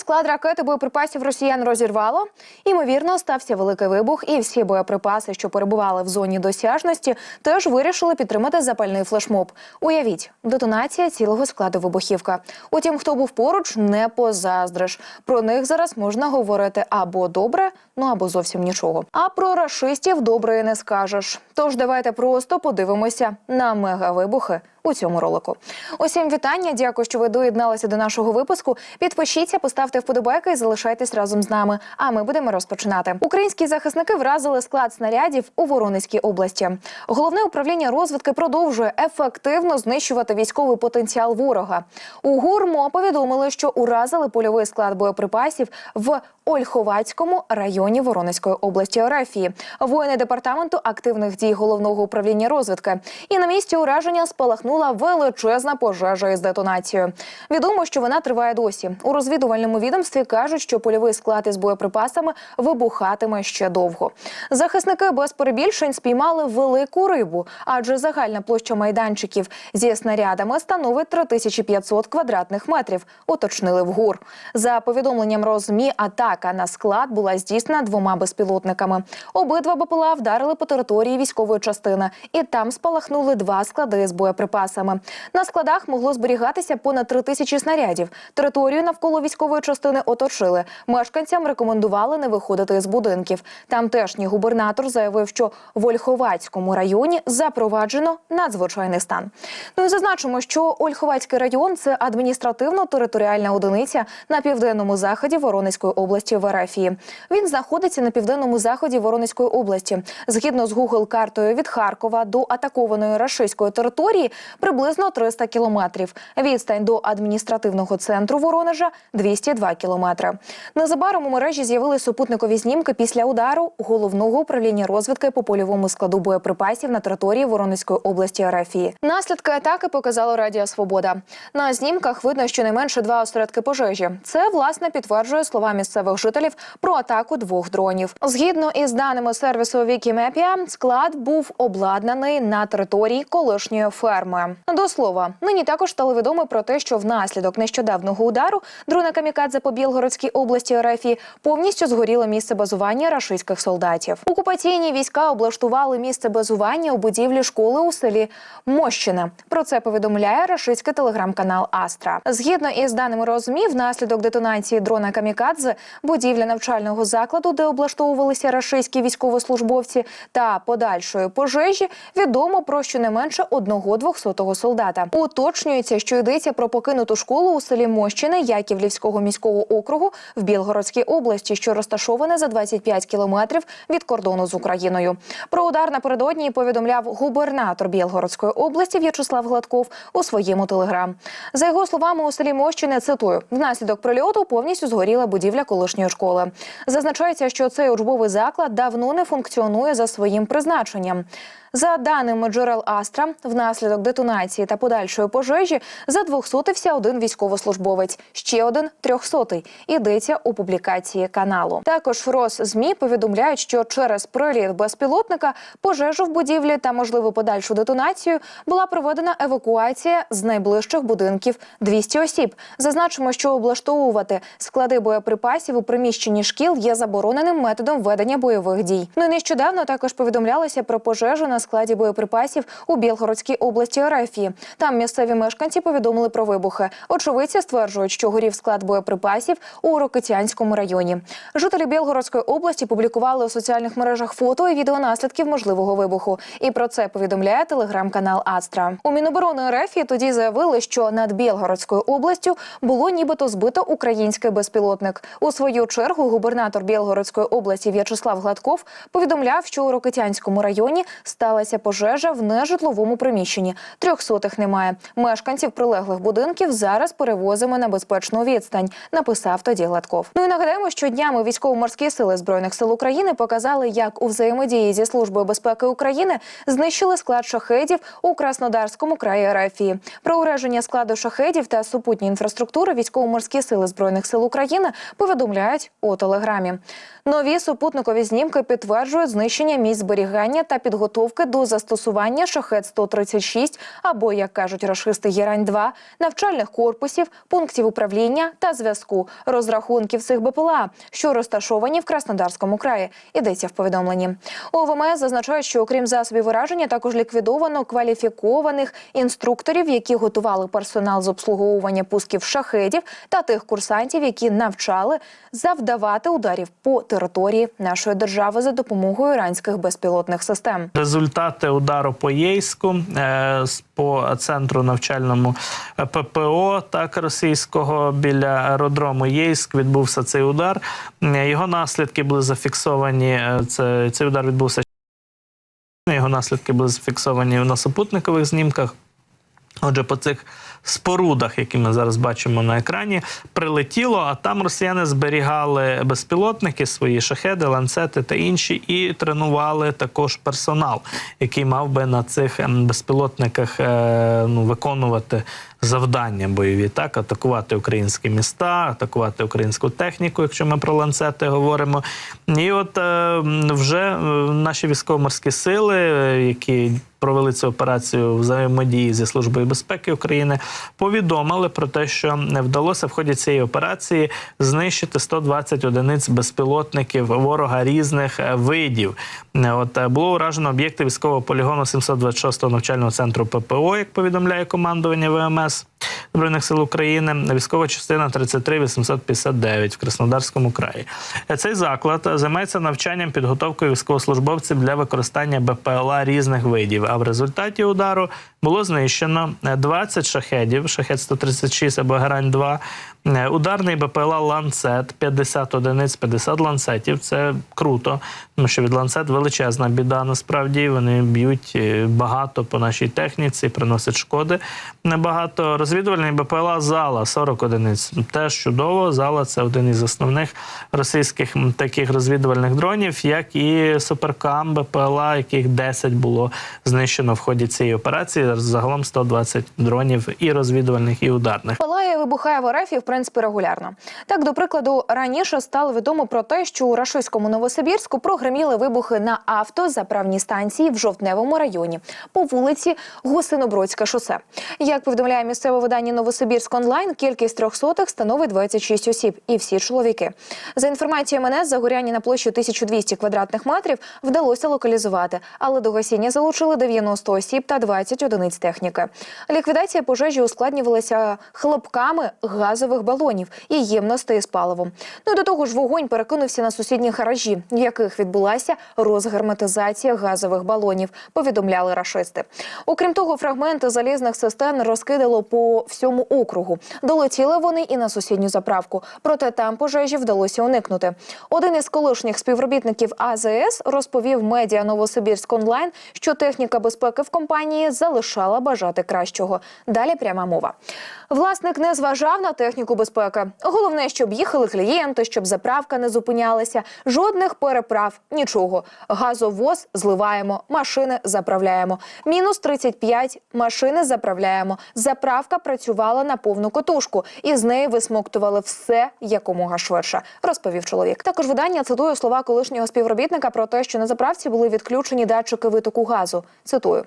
склад ракети боєприпасів росіян розірвало. Ймовірно, стався великий вибух, і всі боєприпаси, що перебували в зоні досяжності, теж вирішили підтримати запальний флешмоб. Уявіть, детонація цілого складу вибухівка. Утім, хто був поруч, не позаздриш. Про них зараз можна говорити або добре, ну або зовсім нічого. А про рашистів добре не скажеш. Тож давайте просто подивимося на мегавибухи у цьому ролику. Усім вітання. Дякую, що ви доєдналися до нашого випуску. Підпишіться, поставте вподобайки і залишайтесь разом з нами. А ми будемо розпочинати. Українські захисники вразили склад снарядів у Воронезькій області. Головне управління розвідки продовжує ефективно знищувати військовий потенціал ворога. У ГУРМО повідомили, що уразили польовий склад боєприпасів в Ольховацькому районі Воронезької області Орефії. Воїни департаменту активних дій головного управління розвідки. І на місці ураження спалахнула величезна пожежа із детонацією. Відомо, що вона триває досі. У розвідувальному відомстві кажуть, що польовий склад із боєприпасами вибухатиме ще довго. Захисники без перебільшень спіймали велику рибу, адже загальна площа майданчиків зі снарядами становить 3500 квадратних метрів. Уточнили в ГУР. За повідомленням РОЗМІ, атака на склад була здійснена двома безпілотниками. Обидва БПЛА вдарили по території військової частини, і там спалахнули два склади з боєприпасами. На складах могло зберігатися понад три тисячі снарядів. Територію навколо військової частини оточили. Мешканцям рекомендували не виходити з будинків. Тамтешній губернатор заявив, що в Ольховацькому районі запроваджено надзвичайний стан. Ну і зазначимо, що Ольховацький район це адміністративно-територіальна одиниця на південному заході Воронезької області в Арафії. Він знаходиться на південному заході Воронезької області. Згідно з Google картою від Харкова до атакованої рашистської території приблизно 300 кілометрів. Відстань до адміністративного центру Воронежа 202 кілометри. Незабаром у мережі з'явились супутникові знімки після удару головного управління розвідки по польовому складу боєприпасів на території Воронезької області Арафії. Наслідки атаки показало Радіо Свобода. На знімках видно щонайменше два осередки пожежі. Це власне підтверджує слова місцевих жителів про атаку двох дронів. Згідно із даними сервісу Wikimapia, склад був обладнаний на території колишньої ферми. До слова, нині також стало відомо про те, що внаслідок нещодавнього удару дрона Камікадзе по Білгородській області РФ повністю згоріло місце базування рашистських солдатів. Окупаційні війська облаштували місце базування у будівлі школи у селі Мощине. Про це повідомляє рашистський телеграм-канал Астра. Згідно із даними розмі, внаслідок детонації дрона Камікадзе, будівля навчального закладу, де облаштовувалися рашистські військовослужбовці, та подальшої пожежі відомо про щонайменше одного двохсотого солдата. Уточнюється, що йдеться про покинуту школу у селі Мощине Яківлівського міського округу в Білгородській області, що розташоване за 25 кілометрів від кордону з Україною. Про удар напередодні повідомляв губернатор Білгородської області В'ячеслав Гладков у своєму телеграм. За його словами, у селі Мощине цитую внаслідок прильоту повністю згоріла будівля колишньої школи. Зазначається, що цей учбовий заклад давно не функціонує за своїм призначенням. За даними джерел Астра, внаслідок детонації та подальшої пожежі задвохсотився один військовослужбовець, ще один трьохсотий. Ідеться у публікації каналу. Також Рос ЗМІ повідомляють, що через приліт безпілотника, пожежу в будівлі та можливу подальшу детонацію була проведена евакуація з найближчих будинків 200 осіб. Зазначимо, що облаштовувати склади боєприпасів у приміщенні шкіл є забороненим методом ведення бойових дій. Ну і нещодавно також повідомлялося про пожежу на складі боєприпасів у Білгородській області Орефії. Там місцеві мешканці повідомили про вибухи. Очевидці стверджують, що горів склад боєприпасів у Рокитянському районі. Жителі Білгородської області публікували у соціальних мережах фото і відео наслідків можливого вибуху. І про це повідомляє телеграм-канал Астра. У Міноборони Орефії тоді заявили, що над Білгородською областю було нібито збито український безпілотник. У свою чергу губернатор Білгородської області В'ячеслав Гладков повідомляв, що у Рокитянському районі сталася пожежа в нежитловому приміщенні. Трьохсотих немає. Мешканців прилеглих будинків зараз перевозимо на безпечну відстань. Написав тоді Гладков. Ну і нагадаємо, що днями військово-морські сили збройних сил України показали, як у взаємодії зі службою безпеки України знищили склад шахедів у Краснодарському краї РФ. Про ураження складу шахедів та супутні інфраструктури військово-морські сили збройних сил України повідомляють у телеграмі. Нові супутникові знімки підтверджують знищення місць зберігання та підготовки до застосування шахет 136 або, як кажуть рашисти, Герань 2 навчальних корпусів, пунктів управління та зв'язку, розрахунків цих БПЛА, що розташовані в Краснодарському краї. Йдеться в повідомленні. У ОВМС зазначають, що окрім засобів ураження, також ліквідовано кваліфікованих інструкторів, які готували персонал з обслуговування пусків шахедів та тих курсантів, які навчали завдавати ударів по території нашої держави за допомогою іранських безпілотних систем. Результати удару по Єйську е, по центру навчальному е, ППО так російського біля аеродрому Єйськ відбувся цей удар. Е, Його наслідки були зафіксовані. Це цей удар відбувся. Його наслідки були зафіксовані на супутникових знімках. Отже, по цих спорудах, які ми зараз бачимо на екрані, прилетіло, а там росіяни зберігали безпілотники, свої шахеди, ланцети та інші, і тренували також персонал, який мав би на цих ем, безпілотниках е, ну, виконувати завдання бойові, так атакувати українські міста, атакувати українську техніку, якщо ми про ланцети говоримо. І от е, вже е, наші військово-морські сили, які провели цю операцію взаємодії зі службою безпеки України, повідомили про те, що не вдалося в ході цієї операції знищити 120 одиниць безпілотників ворога різних е, видів. От було уражено об'єкти військового полігону 726-го навчального центру ППО, як повідомляє командування ВМС. нас. Збройних сил України, військова частина 33859 в Краснодарському краї. Е, Цей заклад е, займається навчанням підготовкою військовослужбовців для використання БПЛА різних видів. А в результаті удару було знищено е, 20 шахедів, шахет 136 або грань 2 е, ударний БПЛА ланцет 50 одиниць, 50 ланцетів. Це круто, тому що від ланцет величезна біда. Насправді вони б'ють е, багато по нашій техніці, приносять шкоди небагато. Розвідувальний БПЛА зала 40 одиниць. Теж чудово. Зала це один із основних російських таких розвідувальних дронів, як і суперкам БПЛА, яких 10 було знищено в ході цієї операції. Загалом 120 дронів і розвідувальних, і ударних. Палає вибухає в РФ, і, в принципі, регулярно. Так, до прикладу, раніше стало відомо про те, що у Рашиському Новосибірську прогреміли вибухи на автозаправній станції в Жовтневому районі по вулиці Гусинобродське шосе. Як повідомляє місцеве видання Новосибірськ онлайн, кількість трьохсотих становить 26 осіб, і всі чоловіки. За інформацією МНС, загоряння на площі 1200 квадратних метрів вдалося локалізувати, але до гасіння залучили 90 осіб та 20 одиниць техніки. Ліквідація пожежі ускладнювалася хлопками газових балонів і ємностей з паливом. Ну до того ж, вогонь перекинувся на сусідні гаражі, в яких відбулася розгерметизація газових балонів. Повідомляли рашисти. Окрім того, фрагменти залізних систем розкидало по всьому округу. Долетіли вони і на сусідню заправку. Проте там пожежі вдалося уникнути. Один із колишніх співробітників АЗС розповів медіа Новосибірськ онлайн, що техніка безпеки в компанії залишала бажати кращого. Далі пряма мова. Власник не зважав на техніку безпеки. Головне, щоб їхали клієнти, щоб заправка не зупинялася. Жодних переправ, нічого. Газовоз зливаємо, машини заправляємо. Мінус 35 машини заправляємо. Заправка працювала на повну котушку, і з неї висмоктували все якомога швидше, розповів чоловік. Також видання цитує слова колишнього співробітника про те, що на заправці були відключені датчики витоку газу. Цитую.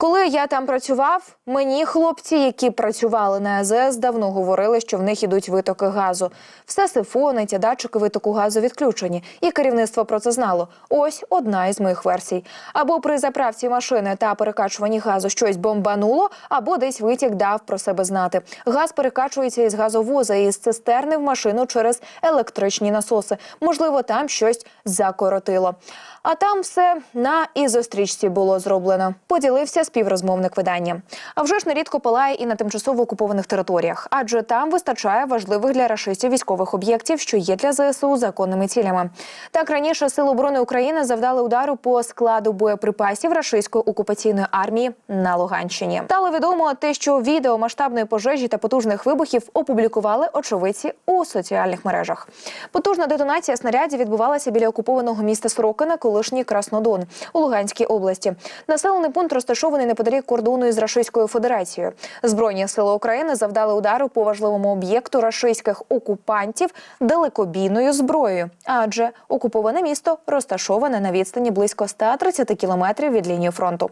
Коли я там працював, мені хлопці, які працювали на АЗС, давно говорили, що в них ідуть витоки газу. Все сифонить, а датчики витоку газу відключені. І керівництво про це знало. Ось одна із моїх версій. Або при заправці машини та перекачуванні газу щось бомбануло, або десь витік дав про себе знати. Газ перекачується із газовоза і з цистерни в машину через електричні насоси. Можливо, там щось закоротило. А там все на ізострічці було зроблено. Поділився співрозмовник видання. А вже ж нерідко палає і на тимчасово окупованих територіях, адже там вистачає важливих для рашистів військових об'єктів, що є для ЗСУ законними цілями. Так раніше Сили оборони України завдали удару по складу боєприпасів рашистської окупаційної армії на Луганщині. Стало відомо те, що відео масштабної пожежі та потужних вибухів опублікували очевидці у соціальних мережах. Потужна детонація снарядів відбувалася біля окупованого міста Сорокина, колишній Краснодон у Луганській області. Населений пункт розташований розташований неподалік кордону із Рашистською Федерацією. Збройні сили України завдали удару по важливому об'єкту рашистських окупантів далекобійною зброєю, адже окуповане місто розташоване на відстані близько 130 кілометрів від лінії фронту.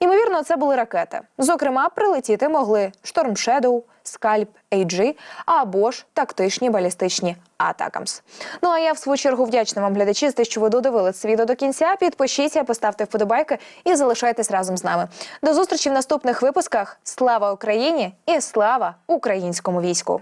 Імовірно, це були ракети. Зокрема, прилетіти могли Шторм Shadow, Скальп AG або ж тактичні балістичні Атакамс. Ну а я в свою чергу вдячна вам, глядачі, за те, що ви додивили це відео до кінця. Підпишіться, поставте вподобайки і залишайтесь разом з нами. До зустрічі в наступних випусках. Слава Україні і слава українському війську!